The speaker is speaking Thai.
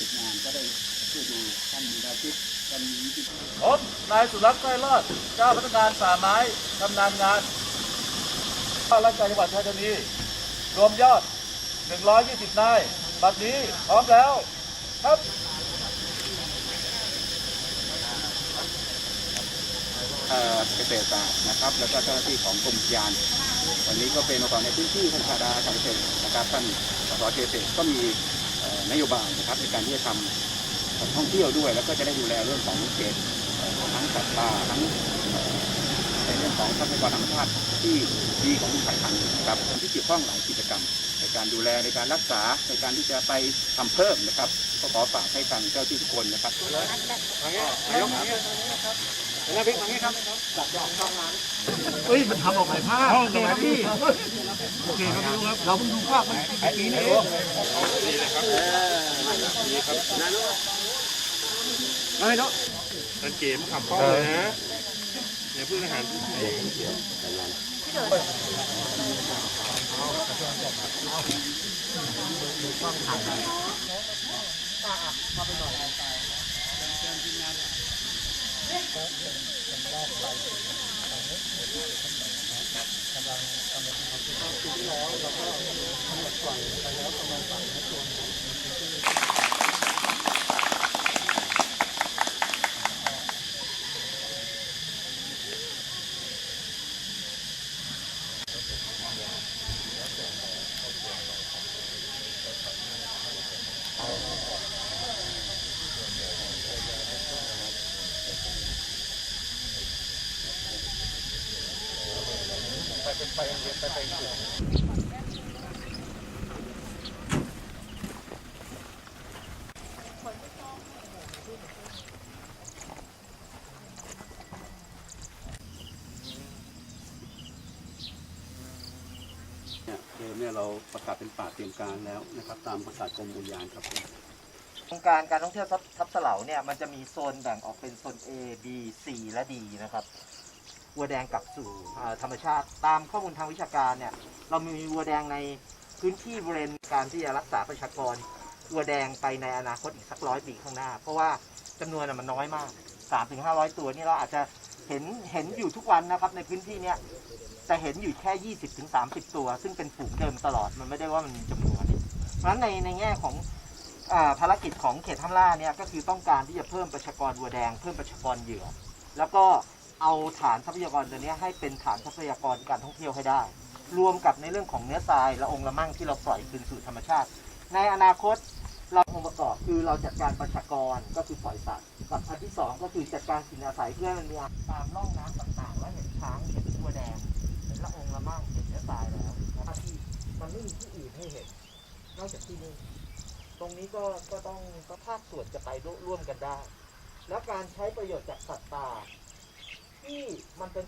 ติดงานก็ได้ช่วยดูท่านมีแนวคิดท่านมีวิธีผมนายสุรักษ์ใกล้รอดเจ้าพนักงานป่าไม้ชำนาญงานข้าราชการจังหวัดชายธานีรวมยอด 120 นายบัดนี้พร้อมแล้วครับเอ่อเกษตรศาสตร์นะครับ แล้วก็เจ้าหน้าที่ของกรมอุทยาน วันนี้ก็เป็นองค์กรในพื้นที่ท่านชาดาชาเชนนะครับท่านสสเกษตรก็มีเอ่อ นโยบายนะครับในการที่จะทำท่องเที่ยวด้วย แล้วก็จะได้ดูแลเรื่องของเขตเอ่อทั้งสัตว์ป่าทั้งในเรื่องของทรัพยากรธรรมชาติที่ดีของสายพันธุ์นะครับที่เกี่ยวข้องหลายกิจกรรม ในการดูแลในการรักษาในการที่จะไปทำเพิ่มนะครับ ก็ขอฝากให้ทางเจ้าที่ทุกคนนะครับ เฮ้ยมันทำออกหลายภาพโอเคครับพี่โอเคครับพี่ครับเราเพิ่งดูภาพมันกี่ปีนี่เองนันเกมขับเข้าเลยนะอย่าเพิ่งอาหารเนี่ ยเดิมเนี่ยเราประกาศเป็นป่าเตรียมการแล้วนะครับ ตามประกาศกรมอุทยานครับโครงการการท่องเที่ยวทับทับสเหลาเนี่ยมันจะมีโซนแบ่งออกเป็นโซน A B C และ D นะครับวัวแดงกลับสู่ธรรมชาติ ตามข้อมูลทางวิชาการเนี่ยเรามีวัวแดงในพื้นที่บริเวณการที่จะรักษาประชากรวัวแดงไปในอนาคตอีกสักร้อยปีข้างหน้า เพราะว่าจำนวนมันน้อยมาก3-500 ตัวนี่เราอาจจะ เห็นเห็นอยู่ทุกวันนะครับ ในพื้นที่เนี้ยจะเห็นอยู่แค่20-30ตัว ซึ่งเป็นฝูงเดิมตลอดมันไม่ได้ว่ามันมีจำนวนเพราะฉะนั้นในในแง่ของอาภารกิจของเขตท่ามล่าเนี่ยก็คือต้องการที่จะเพิ่มประชากรวัวแดง เพิ่มประชากรเหยื่อ แล้วก็เอาฐานทรัพยากรตัวเนี้ยให้เป็นฐานทรัพยากรการท่องเที่ยวให้ได้ รวมกับในเรื่องของเนื้อทรายและองค์ละมั่งที่เราปล่อยคืนสู่ธรรมชาติ ในอนาคต เราองค์ประกอบคือเราจัดการประชากรก็คือปล่อยสัตว์กับอันที่สองก็คือจัดการกินอาศัยเพื่อให้มันมีตามร่องน้ำต่างๆ แล้วเห็นช้างเห็นวัวแดงเห็นละองละมั่งเห็นเนื้อทรายแล้วนะครับที่มันไม่มีที่อื่นให้เห็น นอกจากที่นี่ตรงนี้ก็ก็ต้องก็ภาคส่วนจะไปร่วมกันได้ แล้วการใช้ประโยชน์จากสัตว์ป่าที่มันเป็น